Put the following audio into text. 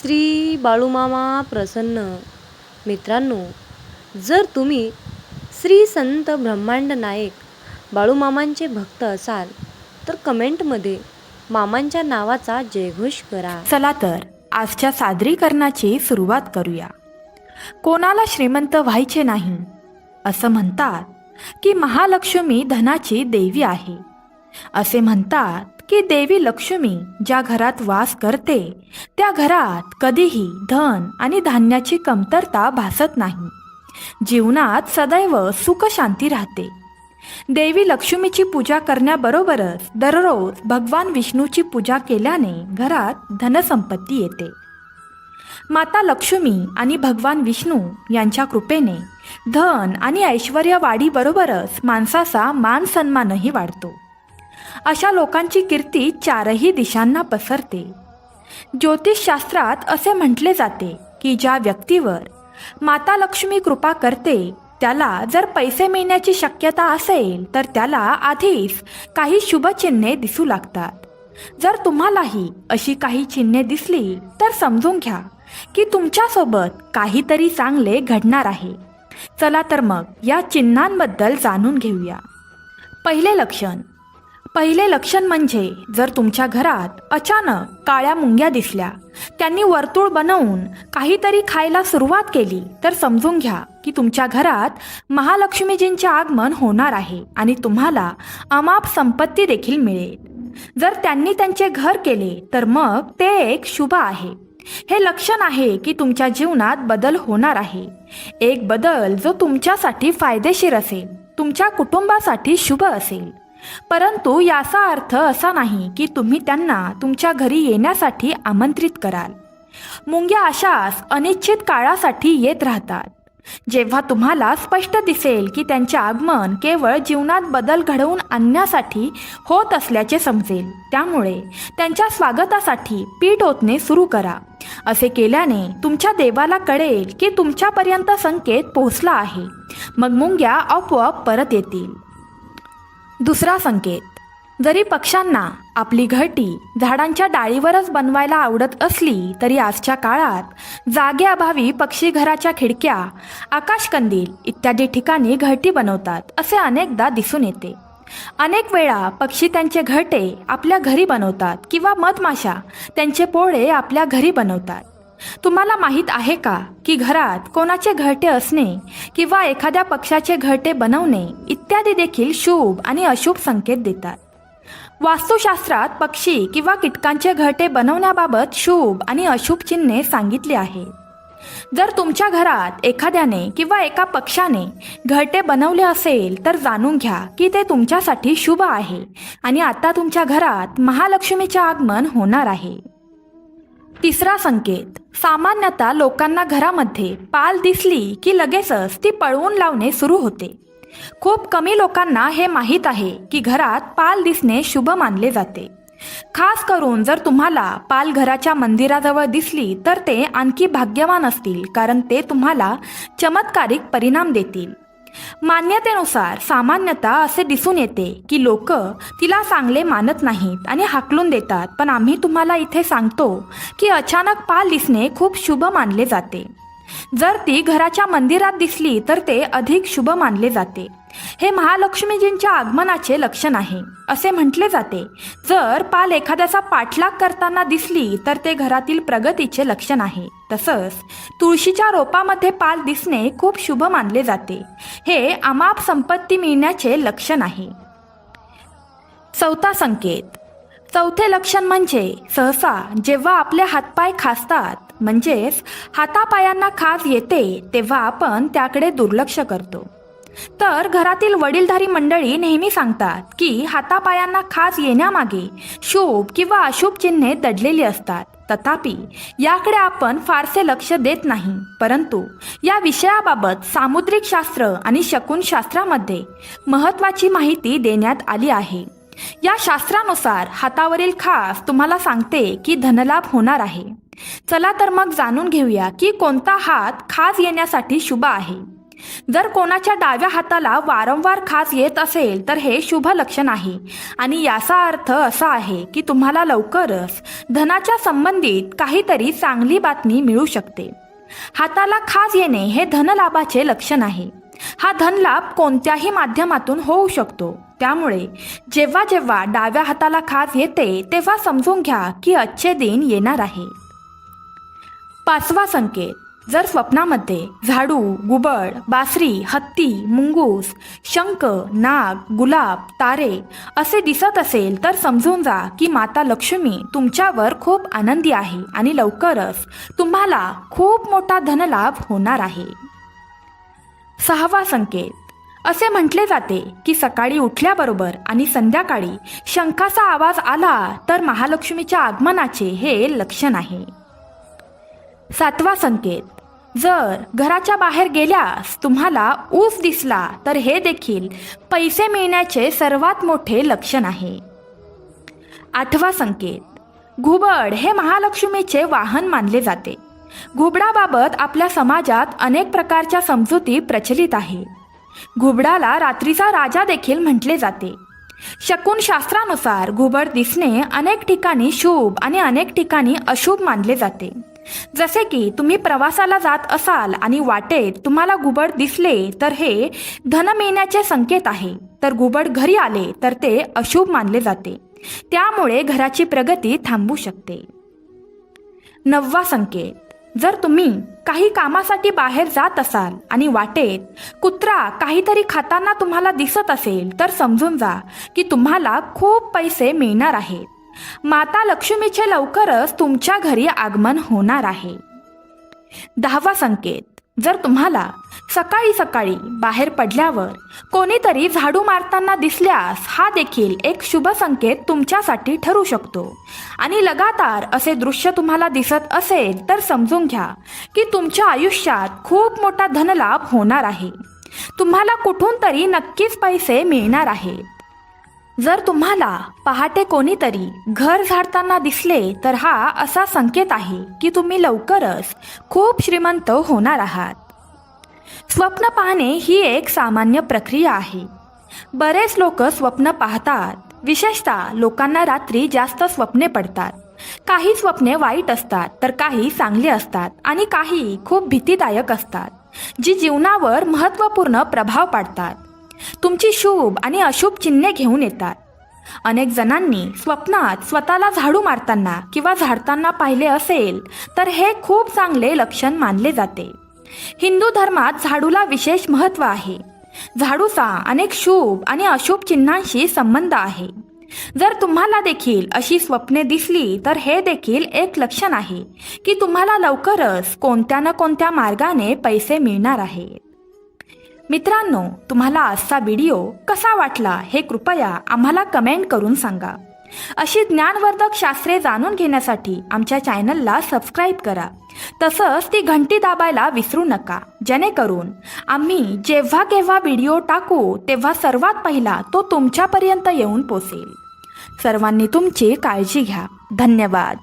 श्री बाळूमामा प्रसन्न. मित्रांनो जर तुम्ही श्री संत ब्रह्मांड नायक बाळूमामांचे भक्त असाल तर कमेंटमध्ये मामांच्या नावाचा जयघोष करा. चला तर आजच्या सादरीकरणाची सुरुवात करूया. कोणाला श्रीमंत व्हायचे नाही? असं म्हणतात की महालक्ष्मी धनाची देवी आहे. असे म्हणतात की देवी लक्ष्मी ज्या घरात वास करते त्या घरात कधीही धन आणि धान्याची कमतरता भासत नाही. जीवनात सदैव सुख शांती राहते. देवी लक्ष्मीची पूजा करण्याबरोबरच दररोज भगवान विष्णूची पूजा केल्याने घरात धनसंपत्ती येते. माता लक्ष्मी आणि भगवान विष्णू यांच्या कृपेने धन आणि ऐश्वर्य वाढीबरोबरच माणसाचा मान सन्मानही वाढतो. अशा लोकांची कीर्ती चारही दिशांना पसरते. ज्योतिषशास्त्रात असे म्हटले जाते की ज्या व्यक्तीवर माता लक्ष्मी कृपा करते त्याला जर पैसे मिळण्याची शक्यता असेल तर त्याला आधीच काही शुभचिन्हे दिसू लागतात. जर तुम्हालाही अशी काही चिन्हे दिसली तर समजून घ्या की तुमच्यासोबत काहीतरी चांगले घडणार आहे. चला तर मग या चिन्हांबद्दल जाणून घेऊया. पहिले लक्षण पहिले लक्षण म्हणजे जर तुमच्या घरात अचानक काळ्या मुंग्या दिसल्या त्यांनी वर्तुळ बनवून काहीतरी खायला सुरुवात केली तर समजून घ्या की तुमच्या घरात महालक्ष्मीजींचे आगमन होणार आहे आणि तुम्हाला अमाप संपत्ती देखील मिळेल. जर त्यांनी त्यांचे घर केले तर मग ते एक शुभ आहे. हे लक्षण आहे की तुमच्या जीवनात बदल होणार आहे. एक बदल जो तुमच्यासाठी फायदेशीर असेल तुमच्या कुटुंबासाठी शुभ असेल. परंतु याचा अर्थ असा नाही की तुम्ही त्यांना तुमच्या घरी येण्यासाठी आमंत्रित कराल. मुंग्या अशाच अनिश्चित काळासाठी येत राहतात. जेव्हा तुम्हाला स्पष्ट दिसेल की त्यांचे आगमन केवळ जीवनात बदल घडवून आणण्यासाठी होत असल्याचे समजेल त्यामुळे त्यांच्या स्वागतासाठी पीठ ओतणे सुरू करा. असे केल्याने तुमच्या देवाला कळेल की तुमच्यापर्यंत संकेत पोहोचला आहे. मग मुंग्या आपोआप परत येतील. दुसरा संकेत. जरी पक्ष्यांना आपली घरटी झाडांच्या डाळीवरच बनवायला आवडत असली तरी आजच्या काळात जागेअभावी पक्षी घराच्या खिडक्या आकाशकंदील इत्यादी ठिकाणी घरटी बनवतात असे अनेकदा दिसून येते. अनेक वेळा पक्षी त्यांचे घरटे आपल्या घरी बनवतात किंवा मधमाशा त्यांचे पोळे आपल्या घरी बनवतात. तुम्हाला माहीत आहे का की घरात कोणाचे घरटे असणे किंवा एखाद्या पक्षाचे घरटे बनवणे इत्यादी देखील शुभ आणि अशुभ संकेत देतात. वास्तुशास्त्रात पक्षी किंवा कीटकांचे घरटे बनवण्याबाबत शुभ आणि अशुभ चिन्हे सांगितले आहे जर तुमच्या घरात एखाद्याने किंवा एका पक्षाने घरटे बनवले असेल तर जाणून घ्या की ते तुमच्यासाठी शुभ आहे आणि आता तुमच्या घरात महालक्ष्मीचे आगमन होणार आहे. तिसरा संकेत. सामान्यतः लोकांना घरामध्ये पाल दिसली की लगेचच ती पळवून लावणे सुरू होते. खूप कमी लोकांना हे माहीत आहे की घरात पाल दिसणे शुभ मानले जाते. खास करून जर तुम्हाला पाल घराच्या मंदिराजवळ दिसली तर ते आणखी भाग्यवान असतील कारण ते तुम्हाला चमत्कारिक परिणाम देतील. मान्यतेनुसार सामान्यतः असे दिसून येते की लोक तिला चांगले मानत नाहीत आणि हाकलून देतात. पण आम्ही तुम्हाला इथे सांगतो की अचानक पाल दिसणे खूप शुभ मानले जाते. जर ती घराच्या मंदिरात दिसली तर ते अधिक शुभ मानले जाते. हे महालक्ष्मीजींच्या आगमनाचे लक्षण आहे असे म्हटले जाते. जर पाल एखाद्याचा पाठलाग करताना दिसली तर ते घरातील प्रगतीचे लक्षण आहे. तसंच तुळशीच्या रोपामध्ये पाल दिसणे खूप शुभ मानले जाते. हे अमाप संपत्ती मिळण्याचे लक्षण आहे. चौथा संकेत. चौथे लक्षण म्हणजे सहसा जेव्हा आपले हातपाय खासतात म्हणजेच हातापायांना खास येते तेव्हा आपण त्याकडे दुर्लक्ष करतो. तर घरातील वडीलधारी मंडळी नेहमी सांगतात की हातापायांना खास येण्यामागे शुभ किंवा अशुभ चिन्हे दडलेली असतात. तथापि याकडे आपण फारसे लक्ष देत नाही परंतु या विषयाबाबत सामुद्रिक शास्त्र आणि शकुनशास्त्रामध्ये महत्त्वाची माहिती देण्यात आली आहे. या शास्त्रानुसार हातावरील खास तुम्हाला सांगते की धनलाभ होणार आहे. चला तर मग जाणून घेऊया की कोणता हात खास येण्यासाठी शुभ आहे. जर कोणाच्या डाव्या हाताला वारंवार खास येत असेल तर हे शुभ लक्षण आहे. आणि याचा अर्थ असा आहे की तुम्हाला लवकरच धनाच्या संबंधित काहीतरी चांगली बातमी मिळू शकते. हाताला खाज येणे हे धनलाभाचे लक्षण आहे. हा धनलाभ कोणत्याही माध्यमातून होऊ शकतो. त्यामुळे जेव्हा जेव्हा डाव्या हाताला खाज येते तेव्हा समजून घ्या की अच्छे दिन येणार आहे. पाचवा संकेत. जर स्वप्नामध्ये झाडू गुबड बासरी हत्ती मुंगूस शंख नाग गुलाब तारे असे दिसत असेल तर समजून जा की माता लक्ष्मी तुमच्यावर खूप आनंदी आहे आणि लवकरच तुम्हाला खूप मोठा धनलाभ होणार आहे. सहावा संकेत. असे म्हटले जाते की सकाळी उठल्याबरोबर आणि संध्याकाळी शंखाचा आवाज आला तर महालक्ष्मीच्या आगमनाचे हे लक्षण आहे. सातवा संकेत. जर घराच्या बाहेर गेल्यास तुम्हाला ऊस दिसला तर हे देखील पैसे मिळण्याचे सर्वात मोठे लक्षण आहे. आठवा संकेत. घुबड हे महालक्ष्मीचे वाहन मानले जाते. घुबडाबाबत आपल्या समाजात अनेक प्रकारच्या समजुती प्रचलित आहे. घुबडाला रात्रीचा राजा देखील म्हटले जाते. शकून शास्त्रानुसार घुबड दिसणे अनेक ठिकाणी शुभ आणि अनेक ठिकाणी अशुभ मानले जाते. जसे की तुम्ही प्रवासाला जात असाल आणि वाटेत तुम्हाला घुबड दिसले तर हे धन मिळण्याचे संकेत आहे. तर घुबड घरी आले तर ते अशुभ मानले जाते. त्यामुळे घराची प्रगती थांबू शकते. नववा संकेत. जर तुम्ही काही कामासाठी बाहेर जात असाल आणि वाटेत कुत्रा काहीतरी खाताना तुम्हाला दिसत असेल तर समजून जा की तुम्हाला खूप पैसे मिळणार आहेत. माता लक्ष्मीचे लवकरच तुमच्या घरी आगमन होणार आहे. दहावा संकेत. जर तुम्हाला सकाळी सकाळी बाहेर पडल्यावर कोणीतरी झाडू मारताना दिसल्यास हा देखील एक शुभ संकेत तुमच्यासाठी ठरू शकतो. आणि लगातार असे दृश्य तुम्हाला दिसत असेल तर समजून घ्या की तुमच्या आयुष्यात खूप मोठा धनलाभ होणार आहे. तुम्हाला कुठून तरी नक्कीच पैसे मिळणार आहेत. जर तुम्हाला पहाटे कोणीतरी घर झाडताना दिसले तर हा असा संकेत आहे की तुम्ही लवकरच खूप श्रीमंत होणार आहात. स्वप्न पाहणे ही एक सामान्य प्रक्रिया आहे. बरेच लोक स्वप्न पाहतात. विशेषतः लोकांना रात्री जास्त स्वप्ने पडतात. काही स्वप्ने वाईट असतात तर काही चांगली असतात आणि काही खूप भीतीदायक असतात जी जीवनावर महत्त्वपूर्ण प्रभाव पाडतात. तुमची शुभ आणि अशुभ चिन्हे घेऊन येतात. अनेक जणांनी स्वप्नात स्वतःला झाडू मारताना किंवा झाडताना पाहिले असेल तर हे खूप चांगले लक्षण मानले जाते. हिंदू धर्मात झाडूला विशेष महत्त्व आहे. झाडूचा अनेक शुभ आणि अशुभ चिन्हांशी संबंध आहे. जर तुम्हाला देखील अशी स्वप्ने दिसली तर हे देखील एक लक्षण आहे की तुम्हाला लवकरच कोणत्या ना कोणत्या मार्गाने पैसे मिळणार आहेत. मित्रांनो तुम्हाला आजचा व्हिडिओ कसा वाटला हे कृपया आम्हाला कमेंट करून सांगा. अशी ज्ञानवर्धक शास्त्रे जाणून घेण्यासाठी आमच्या चॅनलला सबस्क्राईब करा. तसंच ती घंटी दाबायला विसरू नका. जेणेकरून आम्ही जेव्हा केव्हा व्हिडिओ टाकू तेव्हा सर्वात पहिला तो तुमच्यापर्यंत येऊन पोचेल. सर्वांनी तुमची काळजी घ्या. धन्यवाद.